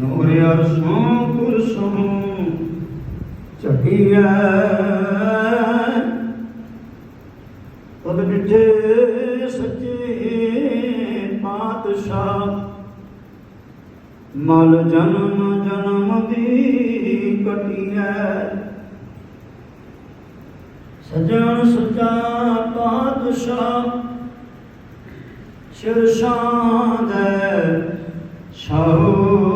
ਨੂਰ ਅਰਸ਼ੋਂ ਕੁਰਸੋਂ ਚਕੀਐ ਤਦ ਡਿਠੇ ਸੱਚੇ ਪਾਤਸ਼ਾਹ, ਮਲ ਜਨਮ ਜਨਮ ਦੀ ਕਟਿਐ। ਸਜਣ ਸੱਚਾ ਪਾਤਸ਼ਾਹ ਸ਼ਿਰਸ਼ਾਂ ਦੇ ਛਾਉ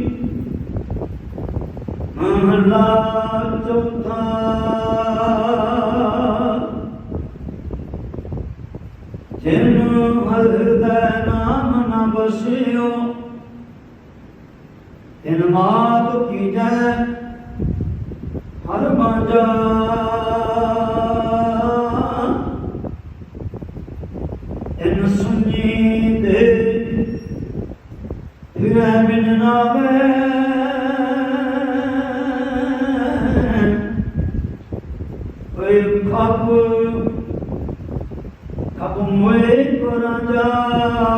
ਬਸਿਓ ਤਿਨ ਮਾਤ ਕੀਜੈ, ਹਰ ਬਾਂਝਾ ਤਿਨ ਸੁਣੀ ਦੇ, ਫਿਰੈ ਬਿਨ ਨਾਵੇ। ਓਏ ਖਪ ਖਪ ਮੋਏ ਕਰਾਂਜਾ ਜਿਨ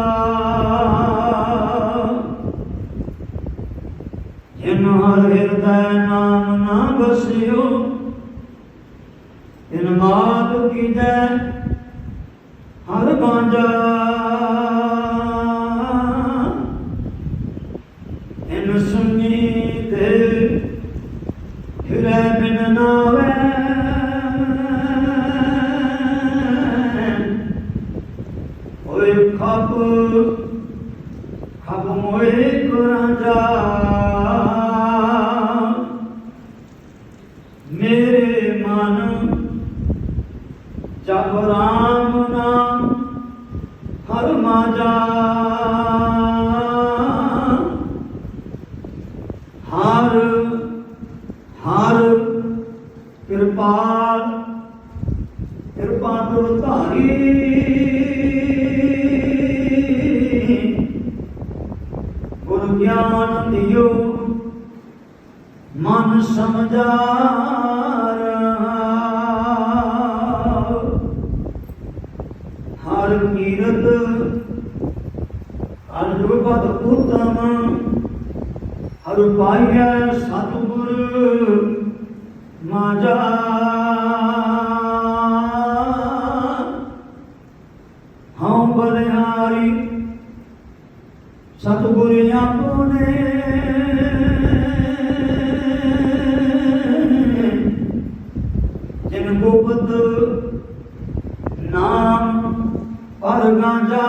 ਹਿਰਦੈ ਨਾਮ ਨਾ ਬਸਿਓ ਤਿਨ ਕੀਜੈ ਹਰ ਬਾਂਝਾ। ਇਨ ਸੁਣੀ ਤੇ ਫਿਰੈ ਬਿਨ ਨਾਵੇ। ਓਏ ਖਪ ਖਪ ਮੋਏ ਕੁਰਾਂਜਾ ਮੇਰੇ ਮਨ ਜਪ ਰਾਮ ਨਾਮ, ਹਰ ਮਾਜਾ। ਹਰ ਹਰ ਕਿਰਪਾਲ, ਕਿਰਪਾ ਤੁਰ ਧਾਰੀ। ਗੁਰ ਗਿਆਨ ਦਿਓ, ਮਨ ਸਮਝਾ। ਹਰ ਕੀਰਤ। ਹਰ ਜੁਗਤ ਉਤਮ ਹਰ ਪਾਈਐ ਸਤਿਗੁਰ ਮਾਜਾ ਹਉ ਬਲਿਹਾਰੀ ਸਤਿਗੁਰ ਆਪਣੇ। ਜਿਨ ਗੁਪਤ ਪਰ ਗਾਂਜਾ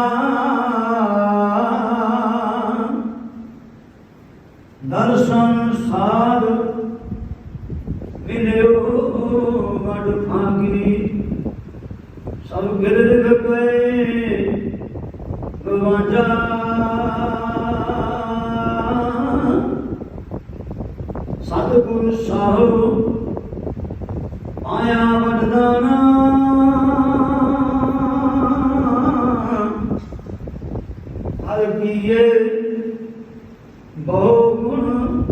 ਦਰਸ਼ਨ ਸਾਧ ਮਿਲਿਓ ਵਡ ਭਾਗੀ। ਸਭ ਗਿਰਦ ਗਏ ਗਵਾਜਾ ਸਤਿਗੁਰ ਸਾਹਿਬ, ਆਇਆ ਵਡਦਾਨਾ। ਹਰ ਕੀਏ ਬਹੁ ਗੁਣ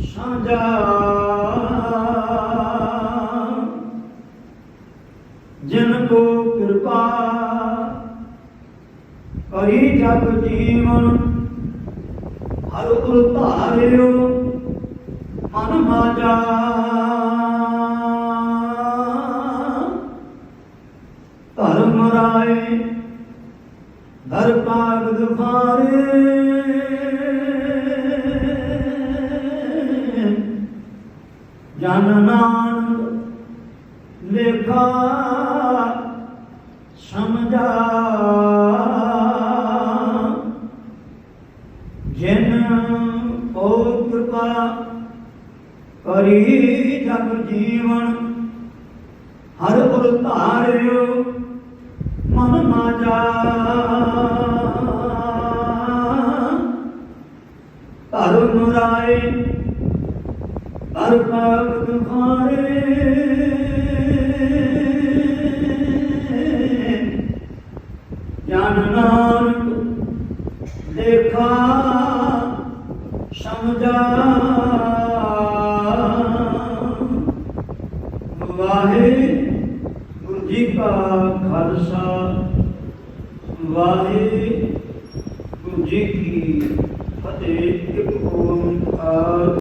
ਸਾਂਝਾ। ਜਿਨ ਕੋ ਕਿਰਪਾ ਕਰੀ ਜਗ ਜੀਵਨ, ਹਰ ਉਰ ਧਾਰਿਓ, ਮਨ ਮਾਜਾ। ਜਨ ਨਾਨਕ ਲੇਖਾ ਸਮਝਾ। ਜਿਨ ਕੋ ਕਿਰਪਾ ਕਰੀ ਜਗ ਜੀਵਨ, ਹਰ ਪੁਰ ਗੁਰ ਧਾਰਿਓ ਮਨ ਮਾਜਾ ਧਰਮ ਰਾਏ ਹਰ ਭਗਤ ਖਾਰੇ ਜਨ ਨਾਨਕ ਦੇਖਾ, ਸਮਝਾ। ਵਾਹਿਗੁਰੂ ਜੀ ਕਾ ਖਾਲਸਾ। ਵਾਹਿਗੁਰੂ ਜੀ ਕੀ ਫਤਿਹ, ਇੱਕ ਓੰਕਾਰ